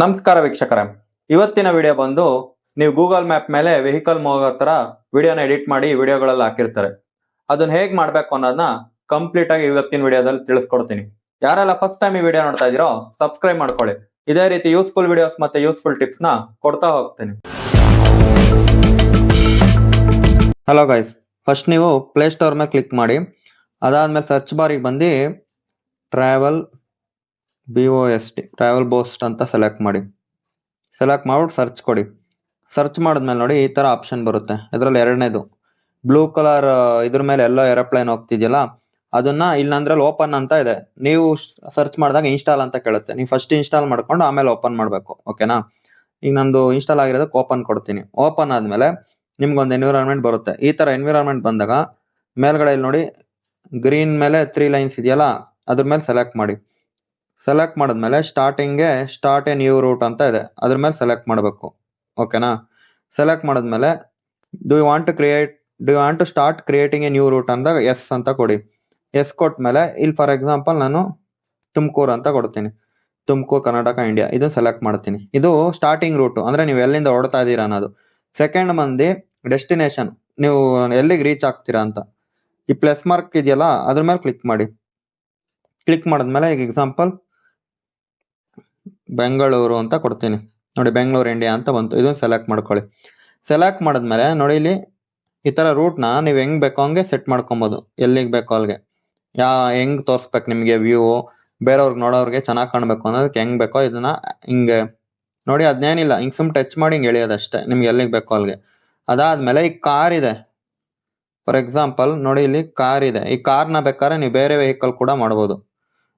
ನಮಸ್ಕಾರ ವೀಕ್ಷಕರೇ. ಇವತ್ತಿನ ವಿಡಿಯೋ ಬಂದು ನೀವು ಗೂಗಲ್ ಮ್ಯಾಪ್ ಮೇಲೆ ವೆಹಿಕಲ್ ಮೋಗೋ ತರ ವಿಡಿಯೋನ ಎಡಿಟ್ ಮಾಡಿ ವಿಡಿಯೋಗಳಲ್ಲಿ ಹಾಕಿರ್ತಾರೆ. ಅದನ್ನ ಹೇಗ್ ಮಾಡ್ಬೇಕು ಅನ್ನೋದನ್ನ ಕಂಪ್ಲೀಟ್ ಆಗಿ ಇವತ್ತಿನ ವಿಡಿಯೋದಲ್ಲಿ ತಿಳಿಸ್ಕೊಡ್ತೀನಿ. ಯಾರೆಲ್ಲ ಫಸ್ಟ್ ಟೈಮ್ ಈ ವಿಡಿಯೋ ನೋಡ್ತಾ ಇದೀರೋ ಸಬ್ಸ್ಕ್ರೈಬ್ ಮಾಡ್ಕೊಳ್ಳಿ. ಇದೇ ರೀತಿ ಯೂಸ್ಫುಲ್ ವಿಡಿಯೋಸ್ ಮತ್ತೆ ಯೂಸ್ಫುಲ್ ಟಿಪ್ಸ್ನ ಕೊಡ್ತಾ ಹೋಗ್ತೀನಿ. ಹಲೋ ಗೈಸ್ ಫಸ್ಟ್ ನೀವು ಪ್ಲೇ ಸ್ಟೋರ್ ಮೇಲೆ ಕ್ಲಿಕ್ ಮಾಡಿ, ಅದಾದ್ಮೇಲೆ ಸರ್ಚ್ ಬಾರಿಗೆ ಬಂದು travel B O S T travel boast ಅಂತ ಸೆಲೆಕ್ಟ್ ಮಾಡಿ. ಸೆಲೆಕ್ಟ್ ಮಾಡ್ಬಿಟ್ಟು ಸರ್ಚ್ ಕೊಡಿ. ಸರ್ಚ್ ಮಾಡಿದ್ಮೇಲೆ ನೋಡಿ ಈ ಥರ ಆಪ್ಷನ್ ಬರುತ್ತೆ. ಇದರಲ್ಲಿ ಎರಡನೇದು. ಬ್ಲೂ ಕಲರ್ ಇದ್ರ ಮೇಲೆ ಎಲ್ಲೋ ಏರೋಪ್ಲೇನ್ ಹೋಗ್ತಿದೆಯಲ್ಲ, ಅದನ್ನ ಇಲ್ಲಾಂದ್ರಲ್ಲಿ ಓಪನ್ ಅಂತ ಇದೆ. ನೀವು ಸರ್ಚ್ ಮಾಡಿದಾಗ ಇನ್ಸ್ಟಾಲ್ ಅಂತ ಕೇಳುತ್ತೆ. ನೀವು ಫಸ್ಟ್ ಇನ್ಸ್ಟಾಲ್ ಮಾಡ್ಕೊಂಡು ಆಮೇಲೆ ಓಪನ್ ಮಾಡಬೇಕು. ಓಕೆನಾ ಈಗ ನಂದು ಇನ್ಸ್ಟಾಲ್ ಆಗಿರೋದಕ್ಕೆ ಓಪನ್ ಕೊಡ್ತೀನಿ. ಓಪನ್ ಆದಮೇಲೆ ನಿಮ್ಗೊಂದು ಎನ್ವಿರಾನ್ಮೆಂಟ್ ಬರುತ್ತೆ. ಈ ಥರ ಎನ್ವಿರಾನ್ಮೆಂಟ್ ಬಂದಾಗ ಮೇಲ್ಗಡೆ ಇಲ್ಲಿ ನೋಡಿ ಗ್ರೀನ್ ಮೇಲೆ ತ್ರೀ ಲೈನ್ಸ್ ಇದೆಯಲ್ಲ, ಅದ್ರ ಮೇಲೆ ಸೆಲೆಕ್ಟ್ ಮಾಡಿ. ಸೆಲೆಕ್ಟ್ ಮಾಡಿದ್ಮೇಲೆ ಸ್ಟಾರ್ಟಿಂಗ್ಗೆ ಸ್ಟಾರ್ಟ್ ಎ ನ್ಯೂ ರೂಟ್ ಅಂತ ಇದೆ. ಅದ್ರ ಮೇಲೆ ಸೆಲೆಕ್ಟ್ ಮಾಡಬೇಕು. ಓಕೆನಾ ಸೆಲೆಕ್ಟ್ ಮಾಡಿದ್ಮೇಲೆ do you want to create do you want to start creating a new route ಅಂದಾಗ ಎಸ್ ಅಂತ ಕೊಡಿ. ಎಸ್ ಕೊಟ್ಟ ಮೇಲೆ ಇಲ್ಲಿ ಫಾರ್ ಎಕ್ಸಾಂಪಲ್ ನಾನು ತುಮಕೂರು ಅಂತ ಕೊಡ್ತೀನಿ. ತುಮಕೂರು, ಕರ್ನಾಟಕ ಇಂಡಿಯಾ ಇದು ಸೆಲೆಕ್ಟ್ ಮಾಡ್ತೀನಿ. ಇದು ಸ್ಟಾರ್ಟಿಂಗ್ ರೂಟು ಅಂದರೆ ನೀವು ಎಲ್ಲಿಂದ ಹೊಡ್ತಾ ಇದ್ದೀರಾ ಅನ್ನೋದು. ಸೆಕೆಂಡ್ ಮಂದಿ ಡೆಸ್ಟಿನೇಷನ್ ನೀವು ಎಲ್ಲಿಗೆ ರೀಚ್ ಆಗ್ತೀರಾ ಅಂತ. ಈ ಪ್ಲಸ್ ಮಾರ್ಕ್ ಇದೆಯಲ್ಲ, ಅದ್ರ ಮೇಲೆ ಕ್ಲಿಕ್ ಮಾಡಿ. ಕ್ಲಿಕ್ ಮಾಡಿದ್ಮೇಲೆ ಈಗ ಎಕ್ಸಾಂಪಲ್ ಬೆಂಗಳೂರು ಅಂತ ಕೊಡ್ತೀನಿ. ನೋಡಿ ಬೆಂಗಳೂರು, ಇಂಡಿಯಾ ಅಂತ ಬಂತು. ಇದನ್ನು ಸೆಲೆಕ್ಟ್ ಮಾಡ್ಕೊಳ್ಳಿ. ಸೆಲೆಕ್ಟ್ ಮಾಡಿದ್ಮೇಲೆ ನೋಡಿ ಇಲ್ಲಿ ಈ ಥರ ರೂಟ್ನ ನೀವು ಹೆಂಗೆ ಬೇಕೋ ಹಂಗೆ ಸೆಟ್ ಮಾಡ್ಕೊಬೋದು. ಎಲ್ಲಿಗೆ ಬೇಕೋ ಅಲ್ಲಿಗೆ ಯಾ, ಹೆಂಗೆ ತೋರಿಸ್ಬೇಕು ನಿಮಗೆ ವ್ಯೂ ಬೇರೆಯವ್ರಿಗೆ ನೋಡೋರಿಗೆ ಚೆನ್ನಾಗಿ ಕಾಣಬೇಕು ಅನ್ನೋದಕ್ಕೆ ಹೆಂಗೆ ಬೇಕೋ ಇದನ್ನ ಹಿಂಗೆ ನೋಡಿ ಅದನ್ನೇನಿಲ್ಲ ಹಿಂಗೆ ಸುಮ್ ಟಚ್ ಮಾಡಿ ಹಿಂಗೆ ಎಳಿಯೋದಷ್ಟೇ. ನಿಮ್ಗೆ ಎಲ್ಲಿಗೆ ಬೇಕೋ ಅಲ್ಲಿಗೆ ಅದಾದಮೇಲೆ ಈ ಕಾರ್ ಇದೆ. ಫಾರ್ ಎಕ್ಸಾಂಪಲ್ ನೋಡಿ ಇಲ್ಲಿ ಕಾರ್ ಇದೆ. ಈ ಕಾರ್ನ ಬೇಕಾದ್ರೆ ನೀವು ಬೇರೆ ವೆಹಿಕಲ್ ಕೂಡ ಮಾಡ್ಬೋದು.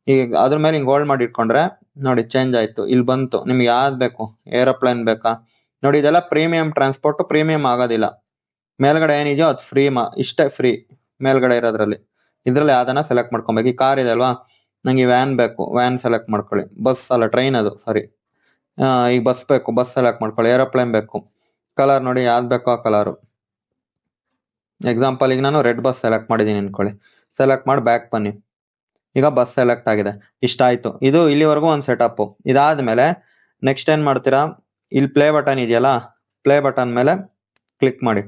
ಈಗ ಅದ್ರ ಮೇಲೆ ಹಿಂಗೆ ಹೋಲ್ಡ್ ಮಾಡಿ ಇಟ್ಕೊಂಡ್ರೆ ನೋಡಿ ಚೇಂಜ್ ಆಯ್ತು. ಇಲ್ಲಿ ಬಂತು. ನಿಮ್ಗೆ ಯಾವ್ದು ಬೇಕು? ಏರೋಪ್ಲೇನ್ ಬೇಕಾ? ನೋಡಿ, ಇದೆಲ್ಲ ಪ್ರೀಮಿಯಂ ಟ್ರಾನ್ಸ್ಪೋರ್ಟ್ ಪ್ರೀಮಿಯಂ ಆಗೋದಿಲ್ಲ. ಮೇಲ್ಗಡೆ ಏನಿದೆಯೋ ಅದು ಫ್ರೀ ಮಾ, ಇಷ್ಟೇ ಫ್ರೀ ಮೇಲ್ಗಡೆ ಇರೋದ್ರಲ್ಲಿ. ಇದರಲ್ಲಿ ಯಾವ್ದನ್ನ ಸೆಲೆಕ್ಟ್ ಮಾಡ್ಕೊಬೇಕು. ಈ ಕಾರ್ ಇದೆ ಅಲ್ವಾ? ನಂಗೆ ವ್ಯಾನ್ ಬೇಕು. ವ್ಯಾನ್ ಸೆಲೆಕ್ಟ್ ಮಾಡ್ಕೊಳ್ಳಿ. ಬಸ್ ಅಲ್ಲ ಟ್ರೈನ್ ಅದು. ಸಾರಿ ಈಗ ಬಸ್ ಬೇಕು. ಬಸ್ ಸೆಲೆಕ್ಟ್ ಮಾಡ್ಕೊಳ್ಳಿ. ಏರೋಪ್ಲೇನ್ ಬೇಕು. ಕಲರ್ ನೋಡಿ, ಯಾವ್ದು ಬೇಕೋ ಆ ಕಲರು ಎಕ್ಸಾಂಪಲ್ ಈಗ ನಾನು ರೆಡ್ ಬಸ್ ಸೆಲೆಕ್ಟ್ ಮಾಡಿದ್ದೀನಿ ಅನ್ಕೊಳ್ಳಿ. ಸೆಲೆಕ್ಟ್ ಮಾಡಿ ಬ್ಯಾಕ್ ಬನ್ನಿ. ಈಗ ಬಸ್ ಸೆಲೆಕ್ಟ್ ಆಗಿದೆ. ಇಷ್ಟ ಆಯ್ತು. ಇದು ಇಲ್ಲಿವರೆಗೂ ಒಂದು ಸೆಟಪ್ ಇದಾದ್ಮೇಲೆ ನೆಕ್ಸ್ಟ್ ಏನ್ ಮಾಡ್ತೀರಾ? ಇಲ್ಲಿ ಪ್ಲೇ ಬಟನ್ ಇದೆಯಲ್ಲ ಪ್ಲೇ ಬಟನ್ ಮೇಲೆ ಕ್ಲಿಕ್ ಮಾಡಿ.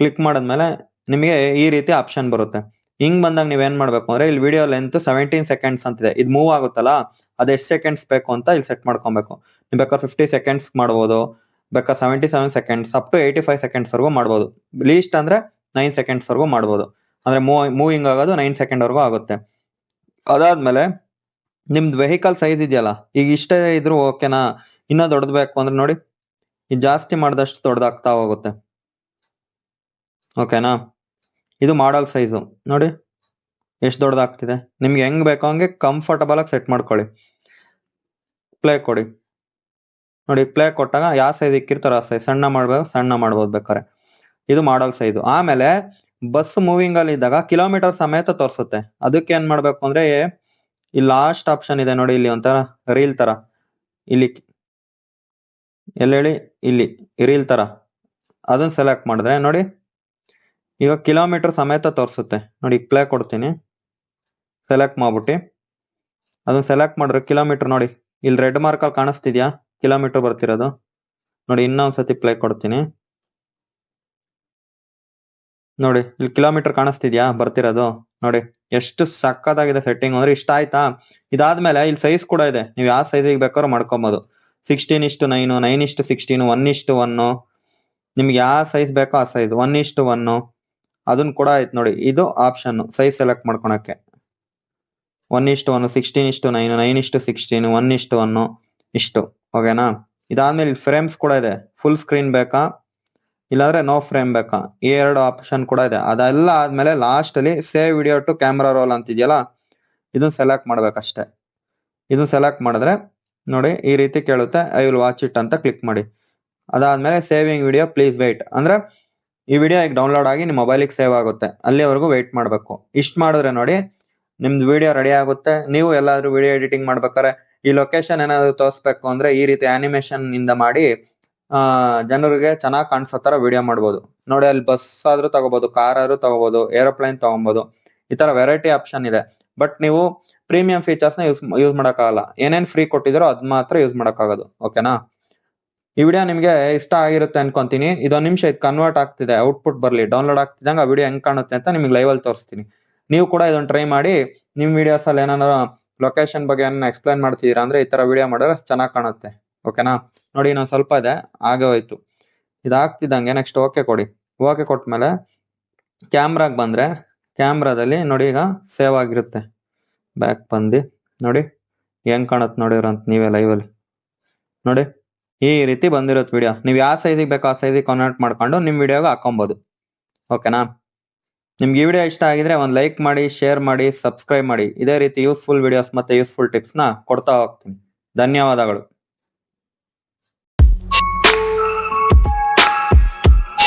ಕ್ಲಿಕ್ ಮಾಡಿದ್ಮೇಲೆ ನಿಮಗೆ ಈ ರೀತಿ ಆಪ್ಷನ್ ಬರುತ್ತೆ. ಹಿಂಗ್ ಬಂದಾಗ ನೀವೇನ್ ಮಾಡ್ಬೇಕು ಅಂದ್ರೆ ಇಲ್ಲಿ ವಿಡಿಯೋ ಲೆಂತ್ ಸೆವೆಂಟೀನ್ ಸೆಕೆಂಡ್ಸ್ ಅಂತಿದೆ. ಇದು ಮೂವ್ ಆಗುತ್ತಲ್ಲ, ಅದು ಎಷ್ಟು ಸೆಕೆಂಡ್ಸ್ ಬೇಕು ಅಂತ ಇಲ್ಲಿ ಸೆಟ್ ಮಾಡ್ಕೊಬೇಕು. ನೀವು ಬೇಕಾದ್ರೆ ಫಿಫ್ಟಿ ಸೆಕೆಂಡ್ಸ್ ಮಾಡ್ಬೋದು ಬೇಕಾ seventy seven seconds up to eighty five seconds ವರೆಗೂ ಮಾಡ್ಬೋದು. ಲೀಸ್ಟ್ ಅಂದ್ರೆ ನೈನ್ ಸೆಕೆಂಡ್ಸ್ ವರೆಗೂ ಮಾಡ್ಬೋದು. ಅಂದ್ರೆ ಮೂವ್ ಮೂವಿಂಗ್ ಆಗೋದು ನೈನ್ ಸೆಕೆಂಡ್ ವರೆಗೂ ಆಗುತ್ತೆ. ಅದಾದ್ಮೇಲೆ ನಿಮ್ದು ವೆಹಿಕಲ್ ಸೈಜ್ ಇದೆಯಲ್ಲ, ಈಗ ಇಷ್ಟೇ ಇದ್ರು ಓಕೆನಾ ಇನ್ನೂ ದೊಡ್ಡದು ಬೇಕು ಅಂದ್ರೆ ನೋಡಿ ಇದು ಜಾಸ್ತಿ ಮಾಡಿದಷ್ಟು ದೊಡ್ಡದಾಗ್ತಾ ಹೋಗುತ್ತೆ. ಓಕೆನಾ ಇದು ಮಾಡಲ್ ಸೈಜು ನೋಡಿ, ಎಷ್ಟು ದೊಡ್ಡದಾಗ್ತಿದೆ ನಿಮ್ಗೆ ಹೆಂಗ್ ಬೇಕೋ ಹಂಗೆ ಕಂಫರ್ಟಬಲ್ ಆಗಿ ಸೆಟ್ ಮಾಡ್ಕೊಳ್ಳಿ. ಪ್ಲೇ ಕೊಡಿ. ನೋಡಿ ಪ್ಲೇ ಕೊಟ್ಟಾಗ ಯಾವ ಸೈಜ್ ಇಕ್ಕಿರ್ತಾರೋ ಆ ಸೈಜ್ ಸಣ್ಣ ಮಾಡ್ಬೇಕು ಸಣ್ಣ ಮಾಡ್ಬೋದು ಬೇಕಾರೆ ಇದು ಮಾಡಲ್ ಸೈಜು ಆಮೇಲೆ ಬಸ್ ಮೂವಿಂಗ್ ಅಲ್ಲಿ ಇದ್ದಾಗ ಕಿಲೋಮೀಟರ್ ಸಮೇತ ತೋರಿಸುತ್ತೆ. ಅದಕ್ಕೆ ಏನ್ ಮಾಡ್ಬೇಕು ಅಂದ್ರೆ, ಈ ಲಾಸ್ಟ್ ಆಪ್ಷನ್ ಇದೆ ನೋಡಿ, ಇಲ್ಲಿ ಒಂಥರ ರೀಲ್ ತರ. ಇಲ್ಲಿ ಎಲ್ಲೇಳಿ ಇಲ್ಲಿ ರೀಲ್ ತರ. ಅದನ್ನ ಸೆಲೆಕ್ಟ್ ಮಾಡಿದ್ರೆ ನೋಡಿ, ಈಗ ಕಿಲೋಮೀಟರ್ ಸಮೇತ ತೋರಿಸುತ್ತೆ. ನೋಡಿ ಪ್ಲೇ ಕೊಡ್ತೀನಿ. ಸೆಲೆಕ್ಟ್ ಮಾಡ್ಬಿಟ್ಟು. ಅದನ್ನ ಸೆಲೆಕ್ಟ್ ಮಾಡಿದ್ರೆ ಕಿಲೋಮೀಟರ್ ನೋಡಿ, ಇಲ್ಲಿ ರೆಡ್ ಮಾರ್ಕ್ ಅಲ್ಲಿ ಕಾಣಿಸ್ತಿದ್ಯಾ? ಕಿಲೋಮೀಟರ್ ಬರ್ತಿರೋದು. ನೋಡಿ, ಇನ್ನೊಂದ್ಸತಿ ಪ್ಲೇ ಕೊಡ್ತೀನಿ. ನೋಡಿ, ಇಲ್ಲಿ ಕಿಲೋಮೀಟರ್ ಕಾಣಿಸ್ತಿದ್ಯಾ? ಬರ್ತಿರೋದು. ನೋಡಿ, ಎಷ್ಟು ಸಕ್ಕತ್ತಾಗಿದೆ ಸೆಟ್ಟಿಂಗ್ ಅಂದ್ರೆ ಇಷ್ಟ ಆಯ್ತಾ? ಇದಾದ್ಮೇಲೆ ಇಲ್ಲಿ ಸೈಜ್ ಕೂಡ ಇದೆ. ನೀವು ಯಾವ ಸೈಜಿಗೆ ಬೇಕಾದ್ರೂ ಮಾಡ್ಕೊಬೋದು. ಸಿಕ್ಸ್ಟೀನ್ ಇಷ್ಟು ನೈನು ನೈನ್ ಇಷ್ಟು ಸಿಕ್ಸ್ಟೀನ್ ಒನ್ ಇಷ್ಟು ಒನ್ ನಿಮ್ಗೆ ಯಾವ ಸೈಜ್ ಬೇಕೋ ಆ ಸೈಜ್ ಒನ್ ಇಷ್ಟು ಒನ್ ಅದನ್ನ ಕೂಡ ಆಯ್ತು ನೋಡಿ. ಇದು ಆಪ್ಷನ್ ಸೈಜ್ ಸೆಲೆಕ್ಟ್ ಮಾಡ್ಕೊಳಕ್ಕೆ. ಒನ್ ಇಷ್ಟು ಒನ್ ಸಿಕ್ಸ್ಟೀನ್ ಇಷ್ಟು ನೈನ್ ನೈನ್ ಇಷ್ಟು ಸಿಕ್ಸ್ಟೀನ್ ಒನ್ ಇಷ್ಟು ಒನ್ ಇಷ್ಟು. ಓಕೆನಾ ಇದಾದ್ಮೇಲೆ ಫ್ರೇಮ್ಸ್ ಕೂಡ ಇದೆ. ಫುಲ್ ಸ್ಕ್ರೀನ್ ಬೇಕಾ? ಇಲ್ಲಾಂದ್ರೆ ನೋ ಫ್ರೇಮ್ ಬೇಕಾ? ಈ ಎರಡು ಆಪ್ಷನ್ ಕೂಡ ಇದೆ. ಅದೆಲ್ಲ ಆದ್ಮೇಲೆ ಲಾಸ್ಟ್ ಅಲ್ಲಿ save video to camera roll ಅಂತಿದೆಯಲ್ಲ, ಇದನ್ನ ಸೆಲೆಕ್ಟ್ ಮಾಡ್ಬೇಕಷ್ಟೆ. ಇದನ್ನ ಸೆಲೆಕ್ಟ್ ಮಾಡಿದ್ರೆ ನೋಡಿ ಈ ರೀತಿ ಕೇಳುತ್ತೆ ಐ ವಿಲ್ ವಾಚ್ ಇಟ್ ಅಂತ ಕ್ಲಿಕ್ ಮಾಡಿ. ಅದಾದ್ಮೇಲೆ ಸೇವಿಂಗ್ ವಿಡಿಯೋ ಪ್ಲೀಸ್ ವೇಟ್ ಅಂದ್ರೆ ಈ ವಿಡಿಯೋ ಈಗ ಡೌನ್ಲೋಡ್ ಆಗಿ ನಿಮ್ಮ ಮೊಬೈಲಿಗೆ ಸೇವ್ ಆಗುತ್ತೆ. ಅಲ್ಲಿವರೆಗೂ ವೇಟ್ ಮಾಡಬೇಕು. ಇಷ್ಟು ಮಾಡಿದ್ರೆ ನೋಡಿ, ನಿಮ್ದು ವಿಡಿಯೋ ರೆಡಿ ಆಗುತ್ತೆ. ನೀವು ಎಲ್ಲಾದ್ರೂ ವಿಡಿಯೋ ಎಡಿಟಿಂಗ್ ಮಾಡ್ಬೇಕಾದ್ರೆ ಈ ಲೊಕೇಶನ್ ಏನಾದ್ರು ತೋರಿಸ್ಬೇಕು ಅಂದ್ರೆ ಈ ರೀತಿ ಆನಿಮೇಷನ್ ಇಂದ ಮಾಡಿ ಆ, ಜನರಿಗೆ ಚೆನ್ನಾಗಿ ಕಾಣಿಸೋ ತರ ವಿಡಿಯೋ ಮಾಡಬಹುದು ನೋಡಿ, ಅಲ್ಲಿ ಬಸ್ ಆದ್ರೂ ತಗೋಬಹುದು ಕಾರ್ ಆದ್ರೂ ತಗೋಬಹುದು ಏರೋಪ್ಲೇನ್ ತಗೋಬಹುದು ಈ ತರ ವೆರೈಟಿ ಆಪ್ಷನ್ ಇದೆ. ಬಟ್ ನೀವು ಪ್ರೀಮಿಯಂ ನ ಯೂಸ್ ಯೂಸ್ ಮಾಡೋಕ್ಕಾಗಲ್ಲ. ಏನೇನ್ ಫ್ರೀ ಕೊಟ್ಟಿದ್ರೋ ಅದ್ ಮಾತ್ರ ಯೂಸ್ ಮಾಡೋಕ್ಕಾಗೋದು. ಓಕೆನಾ ಈ ವಿಡಿಯೋ ನಿಮಗೆ ಇಷ್ಟ ಆಗಿರುತ್ತೆ ಅನ್ಕೊಂತೀನಿ. ಇದೊಂದು ನಿಮಿಷ ಇದು ಕನ್ವರ್ಟ್ ಆಗ್ತಿದೆ ಔಟ್ಪುಟ್ ಬರಲಿ. ಡೌನ್ಲೋಡ್ ಆಗ್ತಿದ್ದಂಗೆ ವಿಡಿಯೋ ಹೆಂಗ್ ಕಾಣುತ್ತೆ ಅಂತ ನಿಮಗೆ ಅಲ್ಲಿ ತೋರಿಸ್ತೀನಿ. ನೀವು ಕೂಡ ಇದೊಂದು ಟ್ರೈ ಮಾಡಿ ನಿಮ್ಮ ವಿಡಿಯೋಸಲ್ಲಿ ಏನಾರ ಲೊಕೇಶನ್ ಬಗ್ಗೆ ಏನಾರ ಎಕ್ಸ್ಪ್ಲೈನ್ ಮಾಡ್ತಿದ್ದೀರಾ ಅಂದ್ರೆ ಈ ತರ ವಿಡಿಯೋ ಮಾಡಿದ್ರೆ ಚೆನ್ನಾಗಿ ಕಾಣುತ್ತೆ. ಓಕೆನಾ ನೋಡಿ ಇನ್ನೊಂದು ಸ್ವಲ್ಪ ಇದೆ. ಆಗೇ ಹೋಯ್ತು. ಇದಾಗ್ತಿದ್ದಂಗೆ ನೆಕ್ಸ್ಟ್ ಓಕೆ ಕೊಡಿ. ಓಕೆ ಕೊಟ್ಟ ಮೇಲೆ ಕ್ಯಾಮ್ರಾಗೆ ಬಂದ್ರೆ ಕ್ಯಾಮ್ರಾದಲ್ಲಿ ನೋಡಿ ಈಗ ಸೇವ್ ಆಗಿರುತ್ತೆ. ಬ್ಯಾಕ್ ಬಂದು, ನೋಡಿ ಹೆಂಗ್ ಕಾಣುತ್ತೆ ನೋಡಿರಂತ ನೀವೇ ಲೈವಲ್ಲಿ ನೋಡಿ, ಈ ರೀತಿ ಬಂದಿರುತ್ತೆ ವಿಡಿಯೋ ನೀವು ಯಾವ ಸೈಜಿಗೆ ಬೇಕೋ ಆ ಸೈಜಿಗೆ ಕನ್ವರ್ಟ್ ಮಾಡ್ಕೊಂಡು ನಿಮ್ಮ ವಿಡಿಯೋಗೆ ಹಾಕೊಬೋದು ಓಕೆನಾ ನಿಮ್ಗೆ ಈ ವಿಡಿಯೋ ಇಷ್ಟ ಆಗಿದ್ರೆ ಒಂದು ಲೈಕ್ ಮಾಡಿ ಶೇರ್ ಮಾಡಿ ಸಬ್ಸ್ಕ್ರೈಬ್ ಮಾಡಿ. ಇದೇ ರೀತಿ ಯೂಸ್ಫುಲ್ ವಿಡಿಯೋಸ್ ಮತ್ತೆ ಯೂಸ್ಫುಲ್ ಟಿಪ್ಸ್ನ ಕೊಡ್ತಾ ಹೋಗ್ತೀನಿ. ಧನ್ಯವಾದಗಳು.